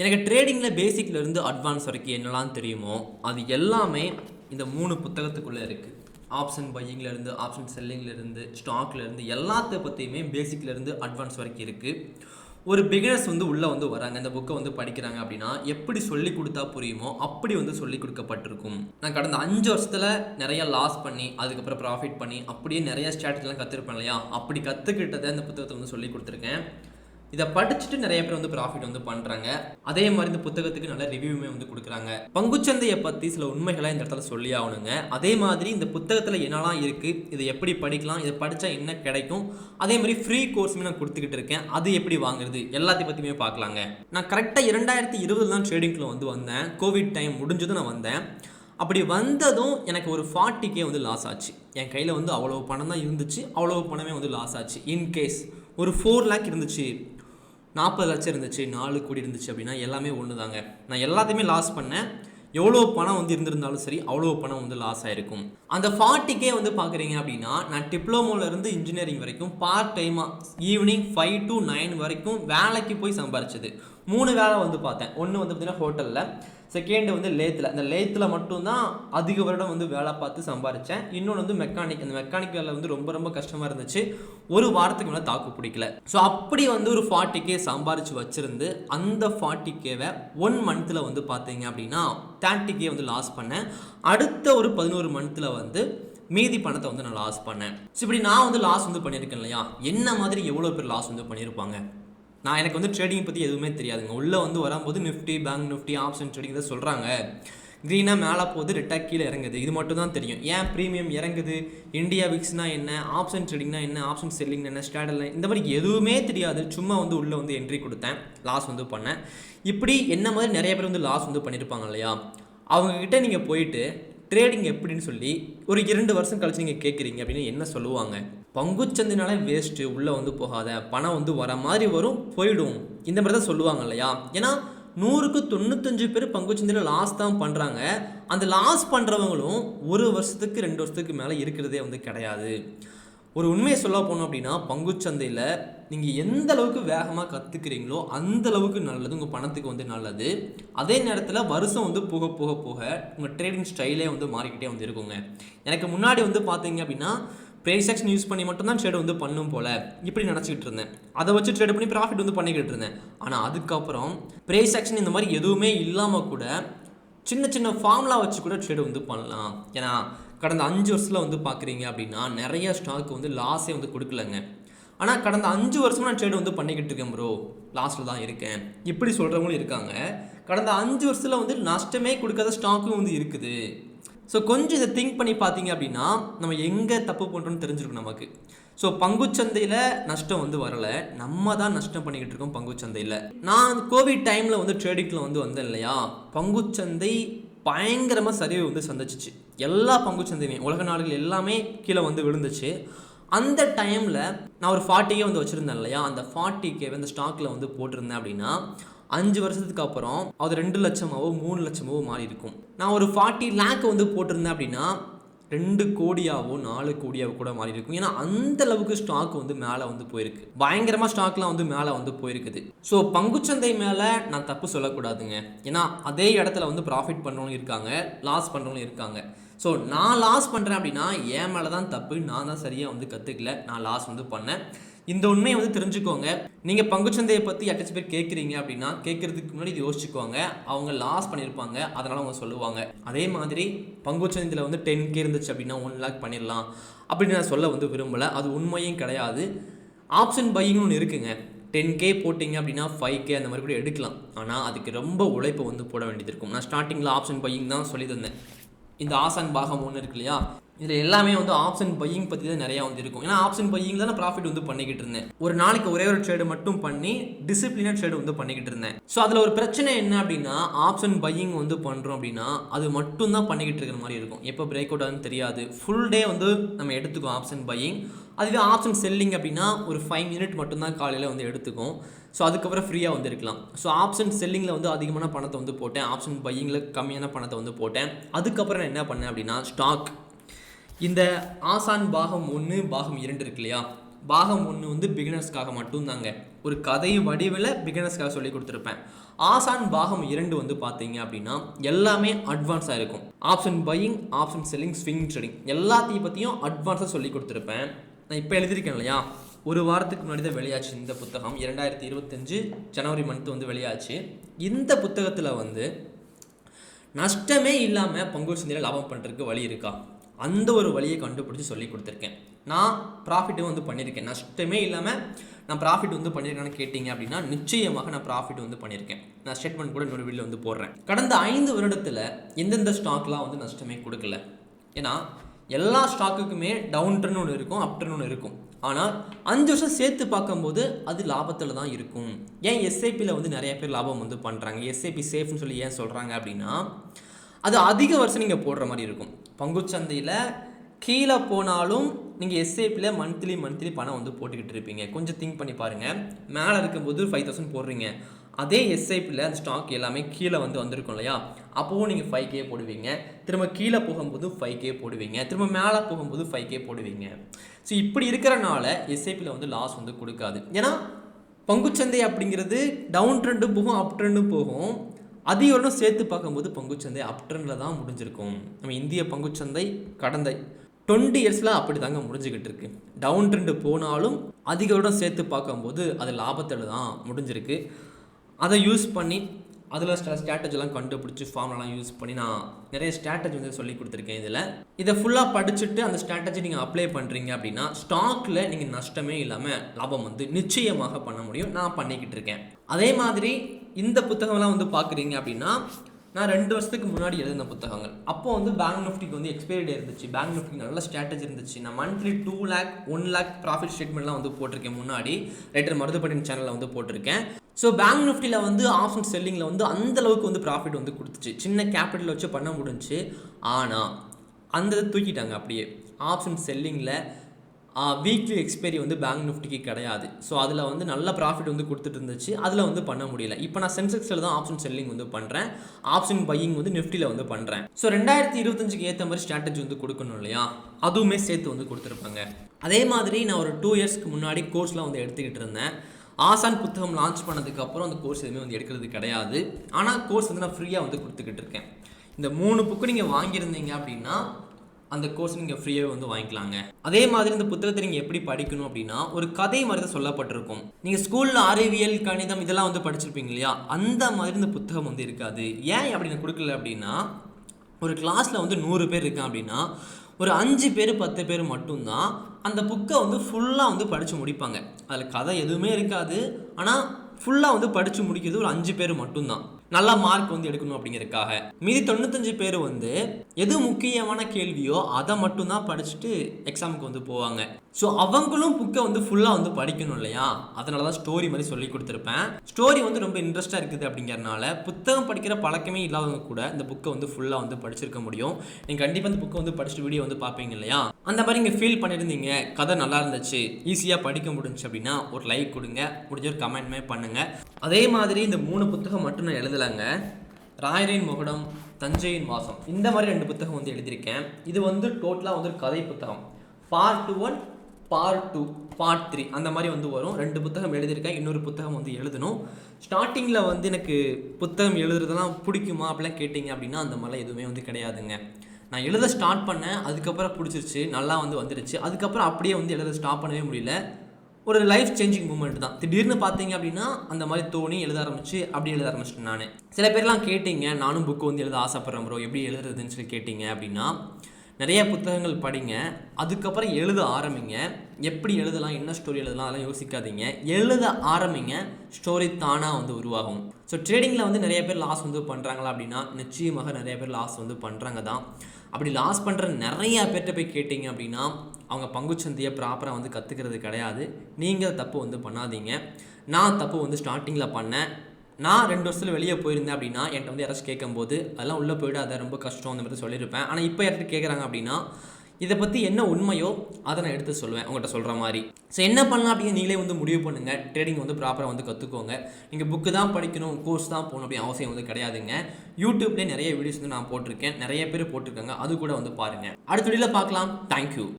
எனக்கு ட்ரேடிங்கில் பேசிக்லேருந்து அட்வான்ஸ் வரைக்கும் என்னெல்லாம் தெரியுமோ அது எல்லாமே இந்த மூணு புத்தகத்துக்குள்ளே இருக்குது ஆப்ஷன் பையிங்லேருந்து ஆப்ஷன் செல்லிங்லேருந்து ஸ்டாக்லேருந்து எல்லாத்த பற்றியுமே பேசிக்லேருந்து அட்வான்ஸ் வரைக்கும் இருக்குது ஒரு பிகினர்ஸ் வந்து உள்ளே வந்து வராங்க. இந்த புக்கை வந்து படிக்கிறாங்க அப்படின்னா எப்படி சொல்லி கொடுத்தா புரியுமோ அப்படி வந்து சொல்லி கொடுக்கப்பட்டிருக்கும். நான் கடந்த அஞ்சு வருஷத்தில் நிறைய லாஸ் பண்ணி அதுக்கப்புறம் ப்ராஃபிட் பண்ணி அப்படியே நிறைய ஸ்ட்ராட்டஜிலாம் கற்றுருப்பேன் இல்லையா? அப்படி கற்றுக்கிட்டதை இந்த புத்தகத்தை வந்து சொல்லி கொடுத்துருக்கேன். இதை படிச்சுட்டு நிறைய பேர் வந்து ப்ராஃபிட் வந்து பண்ணுறாங்க அதே மாதிரி இந்த புத்தகத்துக்கு நல்ல ரிவ்யூமே வந்து கொடுக்குறாங்க. பங்குச்சந்தையை பற்றி சில உண்மைகளை இந்த இடத்துல சொல்லி ஆகணுங்க. அதே மாதிரி இந்த புத்தகத்தில் என்னெல்லாம் இருக்குது இதை எப்படி படிக்கலாம் இதை படித்தா என்ன கிடைக்கும் அதே மாதிரி ஃப்ரீ கோர்ஸுமே நான் கொடுத்துக்கிட்டு இருக்கேன். அது எப்படி வாங்குறது? எல்லாத்தையும் பற்றியுமே பார்க்கலாங்க. நான் கரெக்டாக இரண்டாயிரத்தி இருபது தான் ட்ரேடிங்கில் வந்து வந்தேன். கோவிட் டைம் முடிஞ்சதும் நான் வந்தேன். அப்படி வந்ததும் எனக்கு ஒரு ஃபார்ட்டிக்கே வந்து லாஸ் ஆச்சு. என் கையில் வந்து அவ்வளோ பணம் தான் இருந்துச்சு. அவ்வளோ பணமே வந்து லாஸ் ஆச்சு. இன்கேஸ் ஒரு ஃபோர் லேக் இருந்துச்சு. நாற்பது லட்சம் இருந்துச்சு நாலு கோடி இருந்துச்சு அப்படின்னா எல்லாமே ஒன்று தாங்க நான் எல்லாத்தையுமே லாஸ் பண்ணேன். எவ்வளோ பணம் வந்து இருந்திருந்தாலும் சரி அவ்வளோ பணம் வந்து லாஸ் ஆயிருக்கும். அந்த ஃபார்ட்டிக்கே வந்து பார்க்குறீங்க அப்படின்னா நான் டிப்ளமோலேருந்து இன்ஜினியரிங் வரைக்கும் பார்ட் டைமாக ஈவினிங் ஃபைவ் டு நைன் வரைக்கும் வேலைக்கு போய் சம்பாரிச்சது. மூணு வேலை வந்து பார்த்தேன். ஒன்று வந்து பார்த்தீங்கன்னா ஹோட்டலில் செகண்ட் வந்து லேத்தில் அந்த லேத்தில் மட்டும்தான் அதிக வருடம் வந்து வேலை பார்த்து சம்பாரித்தேன் இன்னொன்று வந்து மெக்கானிக் அந்த மெக்கானிக் வேலை வந்து ரொம்ப ரொம்ப கஷ்டமாக இருந்துச்சு. ஒரு வாரத்துக்கு மேலே தாக்கு பிடிக்கல. ஸோ அப்படி வந்து ஒரு ஃபார்ட்டி கே சம்பாரித்து வச்சுருந்து அந்த ஃபார்ட்டி கேவை ஒன் மந்த்தில் வந்து பார்த்தீங்க அப்படின்னா தேர்ட்டி கே வந்து லாஸ் பண்ணேன். அடுத்த ஒரு பதினோரு மந்த்தில் வந்து மீதி பணத்தை வந்து நான் லாஸ் பண்ணேன். ஸோ இப்படி நான் வந்து லாஸ் வந்து பண்ணியிருக்கேன் இல்லையா? என்ன மாதிரி எவ்வளோ பேர் லாஸ் வந்து பண்ணியிருப்பாங்க? நான் எனக்கு வந்து ட்ரேடிங் பற்றி எதுவுமே தெரியாதுங்க. உள்ளே வந்து வரும்போது Nifty bank Nifty option trading தான் சொல்கிறாங்க க்ரீனாக மேலே போகுது ரெட்டாக கீழே இறங்குது. இது மட்டும் தான் தெரியும். ஏன் ப்ரீமியம் இறங்குது? இந்தியா விக்ஸ்னால் என்ன? ஆப்ஷன் ட்ரேடிங்னா என்ன? ஆப்ஷன் செல்லிங் என்ன? ஸ்டாடல் இந்த மாதிரி எதுவுமே தெரியாது. சும்மா வந்து உள்ளே வந்து என்ட்ரி கொடுத்தேன். லாஸ் வந்து பண்ணேன். இப்படி என்ன மாதிரி நிறைய பேர் வந்து லாஸ் வந்து பண்ணியிருப்பாங்க இல்லையா? அவங்கக்கிட்ட நீங்கள் போயிட்டு ட்ரேடிங் எப்படின்னு சொல்லி ஒரு இரண்டு வருஷம் கழிச்சு நீங்கள் கேட்குறீங்க அப்படின்னு என்ன சொல்லுவாங்க? பங்குச்சந்தைனாலே வேஸ்ட்டு உள்ளே வந்து போகாத பணம் வந்து வர மாதிரி வரும் போயிடும். இந்த மாதிரி தான் சொல்லுவாங்க இல்லையா? ஏன்னா நூறுக்கு தொண்ணூத்தஞ்சு பேர் பங்குச்சந்தையில் லாஸ் தான் பண்ணுறாங்க அந்த லாஸ் பண்ணுறவங்களும் ஒரு வருஷத்துக்கு ரெண்டு வருஷத்துக்கு மேலே இருக்கிறதே வந்து கிடையாது. ஒரு உண்மையை சொல்ல போனோம் அப்படின்னா பங்குச்சந்தையில் நீங்கள் எந்த அளவுக்கு வேகமாக கற்றுக்கிறீங்களோ அந்த அளவுக்கு நல்லது உங்கள் பணத்துக்கு வந்து நல்லது. அதே நேரத்தில் வருஷம் வந்து போக போக போக உங்கள் ட்ரேடிங் ஸ்டைலே வந்து மாறிக்கிட்டே வந்து இருக்குங்க. எனக்கு முன்னாடி வந்து பார்த்தீங்க அப்படின்னா ப்ரைஸ் செக்ஷன் யூஸ் பண்ணி மட்டும்தான் ட்ரேட் வந்து பண்ணும் போல். இப்படி நினச்சிக்கிட்டு இருந்தேன். அதை வச்சு ட்ரேட் பண்ணி ப்ராஃபிட் வந்து பண்ணிக்கிட்டு இருந்தேன். ஆனால் அதுக்கப்புறம் ப்ரைஸ் செக்ஷன் இந்த மாதிரி எதுவுமே இல்லாமல் கூட சின்ன சின்ன ஃபார்முலா வச்சு கூட ட்ரேட் வந்து பண்ணலாம். ஏன்னா கடந்த அஞ்சு வருஷத்தில் வந்து பார்க்குறீங்க அப்படின்னா நிறைய ஸ்டாக் வந்து லாஸே வந்து கொடுக்கலங்க. ஆனால் கடந்த அஞ்சு வருஷமாக நான் ட்ரேட் வந்து பண்ணிக்கிட்டு இருக்கேன் ப்ரோ லாஸ்ட்டில் தான் இருக்கேன். இப்படி சொல்கிறவங்களும் இருக்காங்க. கடந்த அஞ்சு வருஷத்தில் வந்து நஷ்டமே கொடுக்காத ஸ்டாக்கும் வந்து இருக்குது. ஸோ கொஞ்சம் இதை திங்க் பண்ணி பார்த்தீங்க அப்படின்னா நம்ம எங்கே தப்பு பண்ணுறோம்னு தெரிஞ்சிருக்கும் நமக்கு. ஸோ பங்குச்சந்தையில் நஷ்டம் வந்து வரலை. நம்ம தான் நஷ்டம் பண்ணிக்கிட்டு இருக்கோம் பங்குச்சந்தையில். நான் கோவிட் டைமில் வந்து ட்ரேடிங்கில் வந்து வந்தேன் இல்லையா? பங்குச்சந்தை பயங்கரமாக சரிவு வந்து சந்திச்சிச்சு. எல்லா பங்குச்சந்தையுமே உலக நாடுகள் எல்லாமே கீழே வந்து விழுந்துச்சு. அந்த டைமில் நான் ஒரு ஃபார்ட்டிக்கே வந்து வச்சுருந்தேன் இல்லையா? அந்த ஃபார்ட்டிக்கே வந்து ஸ்டாக்கில் வந்து போட்டிருந்தேன் அப்படின்னா அஞ்சு வருஷத்துக்கு அப்புறம் அது ரெண்டு லட்சமாவோ மூணு லட்சமாவோ மாறி இருக்கும் நான் ஒரு ஃபார்ட்டி லேக் வந்து போட்டிருந்தேன் அப்படின்னா ரெண்டு கோடியாவோ நாலு கோடியாவோ கூட மாறி இருக்கும் ஏன்னா அந்த அளவுக்கு ஸ்டாக் வந்து மேலே வந்து போயிருக்கு. பயங்கரமாக ஸ்டாக்லாம் வந்து மேலே வந்து போயிருக்குது. ஸோ பங்குச்சந்தை மேலே நான் தப்பு சொல்லக்கூடாதுங்க. ஏன்னா அதே இடத்துல வந்து ப்ராஃபிட் பண்ணுறவங்க இருக்காங்க லாஸ் பண்ணுறவங்க இருக்காங்க. ஸோ நான் லாஸ் பண்ணுறேன் அப்படின்னா என் மேலே தான் தப்பு நான் தான் சரியாக வந்து கற்றுக்கல நான் லாஸ் வந்து பண்ணேன். இந்த உண்மையை வந்து தெரிஞ்சுக்கோங்க. நீங்கள் பங்குச்சந்தையை பற்றி யார்ட்டாச்சும் பேர் கேட்குறீங்க அப்படின்னா கேட்குறதுக்கு முன்னாடி இது யோசிச்சுக்கோங்க. அவங்க லாஸ் பண்ணியிருப்பாங்க. அதனால் அவங்க சொல்லுவாங்க. அதே மாதிரி பங்குச்சந்தையில் வந்து டென் கே இருந்துச்சு அப்படின்னா ஒன் லேக் பண்ணிடலாம். அப்படின்னு நான் சொல்ல வந்து விரும்பலை. அது உண்மையும் கிடையாது. ஆப்ஷன் பையிங்னு ஒன்று இருக்குங்க. டென் கே போட்டிங்க அப்படின்னா ஃபைவ் கே அந்த மாதிரி கூட எடுக்கலாம். ஆனால் அதுக்கு ரொம்ப உழைப்பு வந்து போட வேண்டியது இருக்கும். நான் ஸ்டார்டிங்கில் ஆப்ஷன் பையிங் தான் சொல்லி தந்தேன் இந்த ஆசான் பாகம் ஒன்று இருக்கு இல்லையா? இதில் எல்லாமே வந்து ஆப்ஷன் பையிங் பற்றி தான் நிறையா வந்து இருக்கும். ஏன்னா ஆப்ஷன் பையிங் தான் நான் ப்ராஃபிட் வந்து பண்ணிக்கிட்டு இருந்தேன். ஒரு நாளைக்கு ஒரே ஒரு ட்ரேடு மட்டும் பண்ணி டிசிப்ளினாக ட்ரேடு வந்து பண்ணிக்கிட்டு இருந்தேன். ஸோ அதில் ஒரு பிரச்சனை என்ன அப்படின்னா ஆப்ஷன் பையிங் வந்து பண்ணுறோம் அப்படின்னா அது மட்டும் தான் பண்ணிக்கிட்டு இருக்கிற மாதிரி இருக்கும். எப்போ பிரேக் அவுட் ஆகுதுன்னு தெரியாது. ஃபுல் டே வந்து நம்ம எடுத்துக்கோம் ஆப்ஷன் பையிங் அதுவே ஆப்ஷன் செல்லிங் அப்படின்னா ஒரு ஃபைவ் மினிட் மட்டும்தான் காலையில் வந்து எடுத்துக்கும். ஸோ அதுக்கப்புறம் ஃப்ரீயாக வந்து இருக்கலாம். ஸோ ஆப்ஷன் செல்லிங்கில் வந்து அதிகமான பணத்தை வந்து போட்டேன். ஆப்ஷன் பையிங்கில் கம்மியான பணத்தை வந்து போட்டேன். அதுக்கப்புறம் நான் என்ன பண்ணேன் அப்படின்னா ஸ்டாக் இந்த ஆசான் பாகம் ஒன்று பாகம் இரண்டு இருக்கு இல்லையா? பாகம் ஒன்று வந்து பிகினர்ஸ்க்காக மட்டும்தாங்க. ஒரு கதை வடிவில் பிகினர்ஸ்க்காக சொல்லி கொடுத்துருப்பேன். ஆசான் பாகம் இரண்டு வந்து பார்த்தீங்க அப்படின்னா எல்லாமே அட்வான்ஸாக இருக்கும். Option buying option selling swing trading எல்லாத்தையும் பற்றியும் அட்வான்ஸாக சொல்லி கொடுத்துருப்பேன். நான் இப்போ எழுதியிருக்கேன் இல்லையா? ஒரு வாரத்துக்கு முன்னாடி தான் வெளியாச்சு இந்த புத்தகம். இரண்டாயிரத்தி இருபத்தஞ்சு ஜனவரி மந்த் வந்து வெளியாச்சு. இந்த புத்தகத்தில் வந்து நஷ்டமே இல்லாமல் பங்கு சந்தையில் லாபம் பண்ணுறதுக்கு வழி இருக்கா? அந்த ஒரு வழியை கண்டுபிடிச்சி சொல்லி கொடுத்துருக்கேன். நான் ப்ராஃபிட்டும் வந்து பண்ணியிருக்கேன். நஷ்டமே இல்லாமல் நான் ப்ராஃபிட் வந்து பண்ணியிருக்கேன்னு கேட்டிங்க அப்படின்னா நிச்சயமாக நான் ப்ராஃபிட் வந்து பண்ணியிருக்கேன். நான் ஸ்டேட்மெண்ட் கூட இன்னொரு வீடியோ வந்து போடுறேன். கடந்த ஐந்து வருடத்தில் எந்தெந்த ஸ்டாக்லாம் வந்து நஷ்டமே கொடுக்கல. ஏன்னா எல்லா ஸ்டாக்குக்குமே டவுன் ட்ரெண்ட் ஒன்று இருக்கும் அப் ட்ரெண்ட் ஒன்று இருக்கும். ஆனால் அஞ்சு வருஷம் சேர்த்து பார்க்கும்போது அது லாபத்தில் தான் இருக்கும். ஏன் எஸ்ஐபியில் வந்து நிறைய பேர் லாபம் வந்து பண்ணுறாங்க எஸ்ஐபி சேஃப்னு சொல்லி ஏன் சொல்கிறாங்க அப்படின்னா அது அதிக வருஷம் நீங்கள் போடுற மாதிரி இருக்கும். பங்குச்சந்தையில் கீழே போனாலும் நீங்கள் எஸ்ஐபியில் மந்த்லி மந்த்லி பணம் வந்து போட்டுக்கிட்டு இருப்பீங்க. கொஞ்சம் திங்க் பண்ணி பாருங்கள் மேலே இருக்கும்போது ஃபைவ் தௌசண்ட் போடுறீங்க. அதே எஸ்ஐபியில் அந்த ஸ்டாக் எல்லாமே கீழே வந்து வந்திருக்கும் இல்லையா? அப்போவும் நீங்கள் ஃபைவ் கே போடுவீங்க. திரும்ப கீழே போகும்போது ஃபைவ் கே போடுவீங்க. திரும்ப மேலே போகும்போது ஃபைவ் கே போடுவீங்க. ஸோ இப்படி இருக்கிறனால எஸ்ஐபியில் வந்து லாஸ் வந்து கொடுக்காது. ஏன்னா பங்குச்சந்தை அப்படிங்கிறது டவுன் ட்ரெண்டும் போகும் அப் ட்ரெண்டும் போகும். அதிக வருடம் சேர்த்து பார்க்கும்போது பங்குச்சந்தை அப் ட்ரெண்டில் தான் முடிஞ்சிருக்கும். நம்ம இந்திய பங்குச்சந்தை கடந்த டுவெண்ட்டி இயர்ஸில் அப்படி தாங்க முடிஞ்சுக்கிட்டு இருக்கு. டவுன் ட்ரெண்டு போனாலும் அதிக வருடம் சேர்த்து பார்க்கும்போது அது லாபத்தில் தான் முடிஞ்சிருக்கு. அதை யூஸ் பண்ணி அதில் சில ஸ்ட்ராட்டஜிலாம் கண்டுபிடிச்சி ஃபார்ம்லாம் யூஸ் பண்ணி நான் நிறைய ஸ்ட்ராட்டஜி வந்து சொல்லி கொடுத்துருக்கேன் இதில். இதை ஃபுல்லாக படிச்சுட்டு அந்த ஸ்ட்ராட்டஜி நீங்கள் அப்ளை பண்ணுறீங்க அப்படின்னா ஸ்டாக்கில் நீங்கள் நஷ்டமே இல்லாமல் லாபம் வந்து நிச்சயமாக பண்ண முடியும். நான் பண்ணிக்கிட்டு இருக்கேன். அதே மாதிரி இந்த புத்தகம்லாம் வந்து பார்க்குறீங்க அப்படின்னா நான் ரெண்டு வருஷத்துக்கு முன்னாடி எழுதின புத்தகங்கள். அப்போ வந்து பேங்க் நிஃப்டிக்கு வந்து எக்ஸ்பைரி டே இருந்துச்சு. பேங்க் நிஃப்டிக்கு நல்ல ஸ்ட்ராட்டஜி இருந்துச்சு. நான் monthly two lakh one lakh profit ஸ்டேட்மெண்ட்லாம் வந்து போட்டிருக்கேன் முன்னாடி. ரைட்டர் மருதுபட்டின் சேனலில் வந்து போட்டிருக்கேன். ஸோ பேங்க் நிஃப்டியில் வந்து ஆப்ஷன் செல்லிங்கில் வந்து அந்தளவுக்கு வந்து ப்ராஃபிட் வந்து கொடுத்துச்சு. சின்ன கேபிட்டல் வச்சு பண்ண முடிஞ்சுச்சு. ஆனால் அந்த இதை தூக்கிட்டாங்க அப்படியே. ஆப்ஷன் செல்லிங்கில் வீக்லி எக்ஸ்பைரி வந்து பேங்க் நிஃப்டிக்கு கிடையாது. ஸோ அதில் வந்து நல்ல ப்ராஃபிட் வந்து கொடுத்துட்டு இருந்துச்சு அதில் வந்து பண்ண முடியல. இப்போ நான் சென்செக்ஸில் தான் ஆப்ஷன் செல்லிங் வந்து பண்ணுறேன் ஆப்ஷன் பையிங் வந்து நிஃப்டியில் வந்து பண்ணுறேன் ஸோ ரெண்டாயிரத்தி இருபத்தஞ்சுக்கு ஏற்ற மாதிரி ஸ்ட்ராட்டஜி வந்து கொடுக்கணும் இல்லையா? அதுவுமே சேர்த்து வந்து கொடுத்துருப்பாங்க. அதே மாதிரி நான் ஒரு டூ இயர்ஸ்க்கு முன்னாடி கோர்ஸ்லாம் வந்து எடுத்துக்கிட்டு இருந்தேன். ஆசான் புத்தகம் லான்ச் பண்ணதுக்கப்புறம் அந்த கோர்ஸ் எதுவுமே வந்து எடுக்கிறது கிடையாது. ஆனால் கோர்ஸ் வந்து நான் ஃப்ரீயாக வந்து கொடுத்துக்கிட்டு இருக்கேன். இந்த மூணு புக்கு நீங்கள் வாங்கியிருந்தீங்க அப்படின்னா அந்த கோர்ஸ் நீங்கள் ஃப்ரீயாகவே வந்து வாங்கிக்கலாங்க. அதே மாதிரி இந்த புத்தகத்தை நீங்கள் எப்படி படிக்கணும் அப்படின்னா ஒரு கதை மாதிரி தான் சொல்லப்பட்டிருக்கும். நீங்கள் ஸ்கூலில் அறிவியல் கணிதம் இதெல்லாம் வந்து படிச்சிருப்பீங்க இல்லையா? அந்த மாதிரி இந்த புத்தகம் வந்து இருக்காது. ஏன் அப்படி நான் கொடுக்கல அப்படின்னா ஒரு கிளாஸில் வந்து நூறு பேர் இருக்கான் அப்படின்னா ஒரு அஞ்சு பேர் பத்து பேர் மட்டும்தான் அந்த புக்கை வந்து ஃபுல்லாக வந்து படித்து முடிப்பாங்க. அதில் கதை எதுவுமே இருக்காது. ஆனால் ஃபுல்லாக வந்து படித்து முடிக்கிறது ஒரு அஞ்சு பேர் மட்டும்தான். நல்லா மார்க் வந்து எடுக்கணும் அப்படிங்கிறதுக்காக. மீதி தொண்ணூத்தஞ்சு பேர் வந்து எது முக்கியமான கேள்வியோ அதை மட்டும்தான் படிச்சுட்டு எக்ஸாமுக்கு வந்து போவாங்க. ஸோ அவங்களும் புக்கை வந்து ஃபுல்லாக வந்து படிக்கணும் இல்லையா? அதனால தான் ஸ்டோரி மாதிரி சொல்லி கொடுத்துருப்பேன். ஸ்டோரி வந்து ரொம்ப இன்ட்ரெஸ்ட்டாக இருக்குது அப்படிங்கிறனால புத்தகம் படிக்கிற பழக்கமே இல்லாதவங்க கூட இந்த புக்கை வந்து ஃபுல்லாக வந்து படிச்சிருக்க முடியும். நீங்கள் கண்டிப்பாக இந்த புக்கை வந்து படிச்சுட்டு வீடியோ வந்து பார்ப்பீங்க இல்லையா? அந்த மாதிரி இங்கே ஃபீல் பண்ணியிருந்தீங்க கதை நல்லா இருந்துச்சு ஈஸியாக படிக்க முடிஞ்சுச்சு அப்படின்னா ஒரு லைக் கொடுங்க முடிஞ்ச ஒரு கமெண்ட்மே பண்ணுங்கள் அதே மாதிரி இந்த மூணு புத்தகம் மட்டும் நான் எழுதலைங்க. ராயரின் முகடம் தஞ்சையின் வாசம். இந்த மாதிரி ரெண்டு புத்தகம் வந்து எழுதியிருக்கேன். இது வந்து டோட்டலாக வந்து ஒரு கதை புத்தகம். Part one part two part three அந்த மாதிரி வந்து வரும். ரெண்டு புத்தகம் எழுதியிருக்கேன் இன்னொரு புத்தகம் வந்து எழுதணும். ஸ்டார்டிங்கில் வந்து எனக்கு புத்தகம் எழுதுறதெல்லாம் பிடிக்குமா அப்படிலாம் கேட்டிங்க அப்படின்னா அந்த மாதிரிலாம் எதுவுமே வந்து கிடையாதுங்க. நான் எழுத ஸ்டார்ட் பண்ணேன் அதுக்கப்புறம் பிடிச்சிருச்சு நல்லா வந்து வந்துருச்சு. அதுக்கப்புறம் அப்படியே வந்து எழுத ஸ்டாப் பண்ணவே முடியல. ஒரு லைஃப் சேஞ்சிங் மூமெண்ட் தான். திடீர்னு பார்த்தீங்க அப்படின்னா அந்த மாதிரி தோணி எழுத ஆரம்பிச்சு அப்படி எழுத ஆரம்பிச்சிட்டேன் நான். சில பேர்லாம் கேட்டிங்க நானும் புக்கு வந்து எழுத ஆசைப்பட்றேன் ப்ரோ எப்படி எழுதுறதுன்னு சொல்லி கேட்டிங்க அப்படின்னா நிறைய புத்தகங்கள் படிங்க அதுக்கப்புறம் எழுத ஆரம்பிங்க. எப்படி எழுதலாம் என்ன ஸ்டோரி எழுதலாம் அதெல்லாம் யோசிக்காதீங்க. எழுத ஆரம்பிங்க ஸ்டோரி தானாக வந்து உருவாகும். ஸோ ட்ரேடிங்கில் வந்து நிறைய பேர் லாஸ் வந்து பண்ணுறாங்களா அப்படின்னா நிச்சயமாக நிறைய பேர் லாஸ் வந்து பண்ணுறாங்க தான். அப்படி லாஸ் பண்ணுற நிறைய பேர்கிட்ட போய் கேட்டிங்க அப்படின்னா அவங்க பங்குச்சந்தையை ப்ராப்பராக வந்து கற்றுக்கிறது கிடையாது. நீங்கள் தப்பு வந்து பண்ணாதீங்க. நான் தப்பு வந்து ஸ்டார்டிங்கில் பண்ணேன். நான் ரெண்டு வருஷத்தில் வெளியே போயிருந்தேன் அப்படின்னா என்கிட்ட வந்து யாராச்சும் கேட்கும்போது அதெல்லாம் உள்ளே போயிடாத ரொம்ப கஷ்டம் அந்த மாதிரி சொல்லியிருப்பேன். ஆனால் இப்போ யார்கிட்ட கேட்குறாங்க அப்படின்னா இதை பற்றி என்ன உண்மையோ அதை நான் எடுத்து சொல்லுவேன். உங்கள்கிட்ட சொல்கிற மாதிரி. ஸோ என்ன பண்ணலாம் அப்படின்னு நீங்களே வந்து முடிவு பண்ணுங்கள் ட்ரேடிங் வந்து ப்ராப்பராக வந்து கற்றுக்கோங்க நீங்கள் புக்கு தான் படிக்கணும் கோர்ஸ் தான் போகணும் அப்படின்னு அவசியம் வந்து கிடையாதுங்க. யூடியூப்லேயே நிறைய வீடியோஸ் வந்து நான் போட்டிருக்கேன். நிறைய பேர் போட்டிருக்காங்க. அது கூட வந்து பாருங்கள் அடுத்த வீடியோவில் பார்க்கலாம். தேங்க்யூ